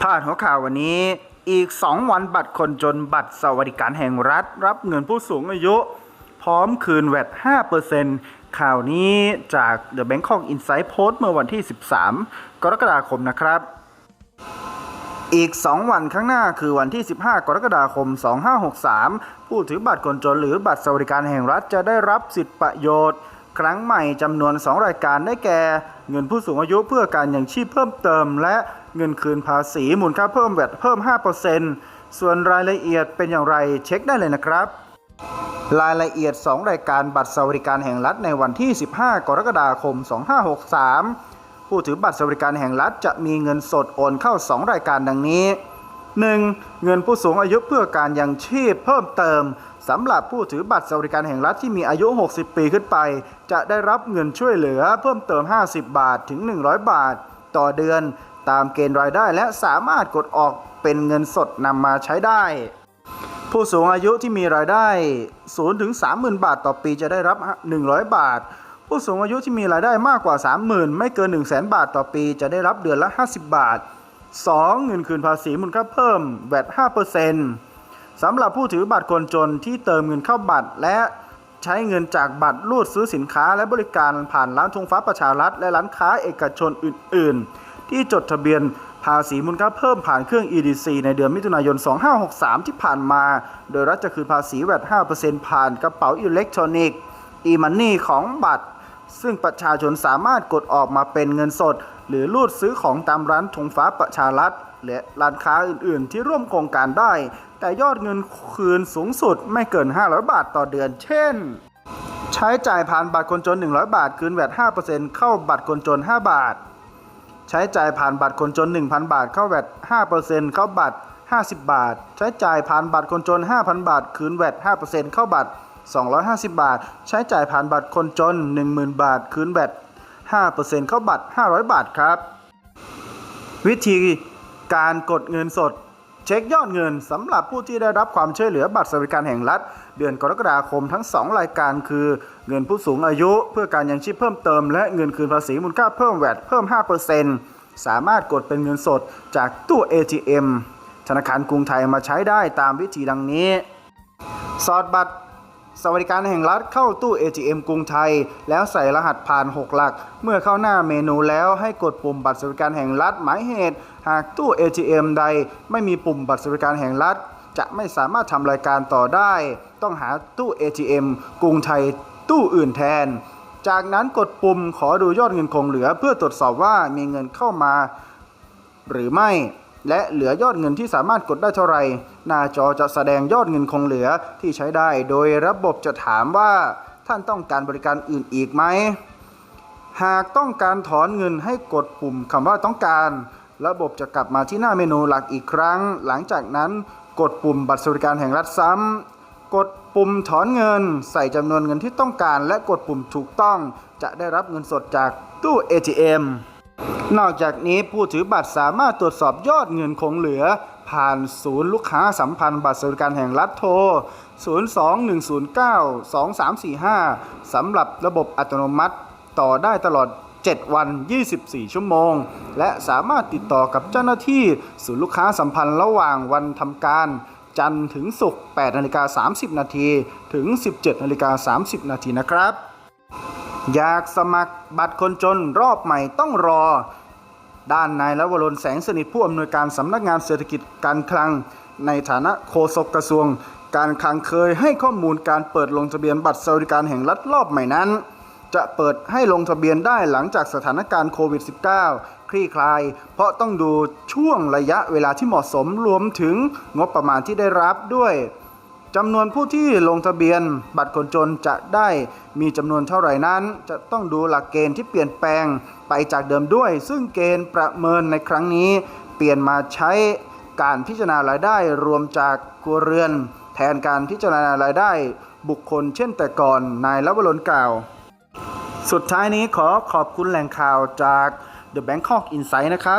พาดหัวข่าววันนี้อีก 2 วันบัตรคนจนบัตรสวัสดิการแห่งรัฐ รับเงินผู้สูงอายุ พร้อมคืนแวด5%ข่าวนี้จาก The Bangkok Insight Post เมื่อวันที่ 13 กรกฎาคมนะครับ อีก 2 วันข้างหน้าคือวันที่ 15 กรกฎาคม 2563 ผู้ถือบัตรคนจนหรือบัตรสวัสดิการแห่งรัฐจะได้รับสิทธิประโยชน์ ครั้งใหม่จำนวน 2 รายการได้แก่ เงินผู้สูงอายุเพื่อการยังชีพเพิ่มเติม และเงินคืนภาษีมูลค่าเพิ่มแวดเพิ่ม 5%ส่วนรายละเอียดเป็นอย่างไรเช็คได้เลยนะครับ รายละเอียด 2 รายการบัตรสวัสดิการแห่งรัฐในวันที่ 15 กรกฎาคม 2563 ผู้ถือบัตรสวัสดิการแห่งรัฐจะมีเงินสดโอนเข้า 2 รายการดังนี้ 1. เงินผู้สูงอายุเพื่อการยังชีพเพิ่มเติมสำหรับผู้ถือบัตรสวัสดิการแห่งรัฐที่มีอายุ 60 ปีขึ้นไป จะได้รับเงินช่วยเหลือเพิ่มเติม 50 บาทถึง 100 บาท ต่อเดือน ตามเกณฑ์รายได้และสามารถกดออกเป็นเงินสดนำมาใช้ได้ ผู้สูงอายุที่มีรายได้ 0 ถึง 30,000 บาทต่อปีจะได้รับ 100 บาท ผู้สูงอายุที่มีรายได้มากกว่า 30,000 ไม่เกิน 100,000 บาทต่อปี จะได้รับเดือนละ 50 บาท 2. เงินคืนภาษีมูลค่าเพิ่มแวด5%สำหรับผู้ถือบัตรคนจนที่เติมเงินเข้าบัตร และใช้เงินจากบัตรรูดซื้อสินค้าและบริการผ่านร้านธงฟ้าประชารัฐ และร้านค้าเอกชนอื่น ๆ ที่จดทะเบียนภาษีมูลค่าเพิ่มผ่านเครื่อง EDC ในเดือนมิถุนายน 2563 ที่ผ่านมา โดยรัฐจะคืนภาษีแวด5%ผ่านกระเป๋าอิเล็กทรอนิกส์ e-money ของบัตร ซึ่งประชาชนสามารถกดออกมาเป็นเงินสด หรือรูดซื้อของตามร้านธงฟ้าประชารัฐ และร้านค้าอื่นๆ ที่ร่วมโครงการได้ แต่ยอดเงินคืนสูงสุดไม่เกิน 500 บาทต่อเดือน เช่น ใช้จ่ายผ่านบัตรคนจน 100 บาท คืนแวด5%เข้าบัตรคนจน 5 บาท ใช้จ่ายผ่านบัตรคนจน 1,000 บาท เข้าแวด5%เข้าบัตร50 บาท ใช้จ่ายผ่านบัตรคนจน 5,000 บาท คืนแวด5%เข้าบัตร 250 บาท ใช้จ่ายผ่านบัตรคนจน 10,000 บาท คืนแวด5%เข้าบัตร 500 บาทครับ วิธีการกดเงินสด เช็คยอดเงินสำหรับผู้ที่ได้รับความช่วยเหลือบัตรสวัสดิการแห่งรัฐ เดือนกรกฎาคมทั้ง 2 รายการคือ เงินผู้สูงอายุ เพื่อการยังชีพเพิ่มเติม และเงินคืนภาษีมูลค่าเพิ่มแวดเพิ่ม 5%สามารถกดเป็นเงินสดจากตู้ ATM ธนาคารกรุงไทยมาใช้ได้ตามวิธีดังนี้ สอดบัตร สวัสดิการแห่งรัฐเข้าตู้ ATM กรุงไทย แล้วใส่รหัสผ่าน 6 หลัก เมื่อเข้าหน้าเมนูแล้วให้กดปุ่มบัตรสวัสดิการแห่งรัฐหมายเหตุ หากตู้ ATM ใดไม่มีปุ่มบัตรสวัสดิการแห่งรัฐ จะไม่สามารถทำรายการต่อได้ ต้องหาตู้ ATM กรุงไทย ตู้อื่นแทน จากนั้นกดปุ่มขอดูยอดเงินคงเหลือ เพื่อตรวจสอบว่ามีเงินเข้ามา หรือไม่ และเหลือยอดเงินที่สามารถกดได้เท่าไร หน้าจอจะแสดงยอดเงินคงเหลือที่ใช้ได้ โดยระบบจะถามว่าท่านต้องการบริการอื่นอีกไหม หากต้องการถอนเงินให้กดปุ่มคำว่าต้องการ ระบบจะกลับมาที่หน้าเมนูหลักอีกครั้ง หลังจากนั้นกดปุ่มบัตรสวัสดิการแห่งรัฐซ้ำ กดปุ่มถอนเงิน ใส่จำนวนเงินที่ต้องการ และกดปุ่มถูกต้อง จะได้รับเงินสดจากตู้ ATM นอกจากนี้ผู้ถือบัตรสามารถตรวจสอบยอดเงินคงเหลือ ผ่านศูนย์ลูกค้าสัมพันธ์บัตรสวัสดิการแห่งรัฐโทร 021092345 สำหรับระบบอัตโนมัติต่อได้ตลอด 7 วัน 24 ชั่วโมง และสามารถติดต่อกับเจ้าหน้าที่ศูนย์ลูกค้าสัมพันธ์ระหว่างวันทำการ จันทร์ถึงศุกร์8นาฬิกา30 นาทีถึง 17นาฬิกา30 นาทีนะครับ อยากสมัครบัตรคนจนรอบใหม่ต้องรอ ด้านนายละวรนแสงสนิทผู้อำนวยการสำนักงานเศรษฐกิจการคลัง ในฐานะโฆษกกระทรวง การคลังเคยให้ข้อมูลการเปิดลงทะเบียนบัตรสวัสดิการแห่งรัฐรอบใหม่นั้น จะเปิดให้ลงทะเบียนได้หลังจากสถานการณ์โควิด -19 คลี่คลาย เพราะต้องดูช่วงระยะเวลาที่เหมาะสมรวมถึงงบประมาณที่ได้รับด้วย จำนวนผู้ที่ลงทะเบียนบัตรคนจนจะได้มีจำนวนเท่าไหร่นั้น จะต้องดูหลักเกณฑ์ที่เปลี่ยนแปลงไปจากเดิมด้วย ซึ่งเกณฑ์ประเมินในครั้งนี้ เปลี่ยนมาใช้การพิจารณารายได้รวมจากครัวเรือน แทนการพิจารณารายได้บุคคลเช่นแต่ก่อนนายละวรนกล่าว สุดท้ายนี้ขอขอบคุณแหล่งข่าวจาก The Bangkok Insight นะครับ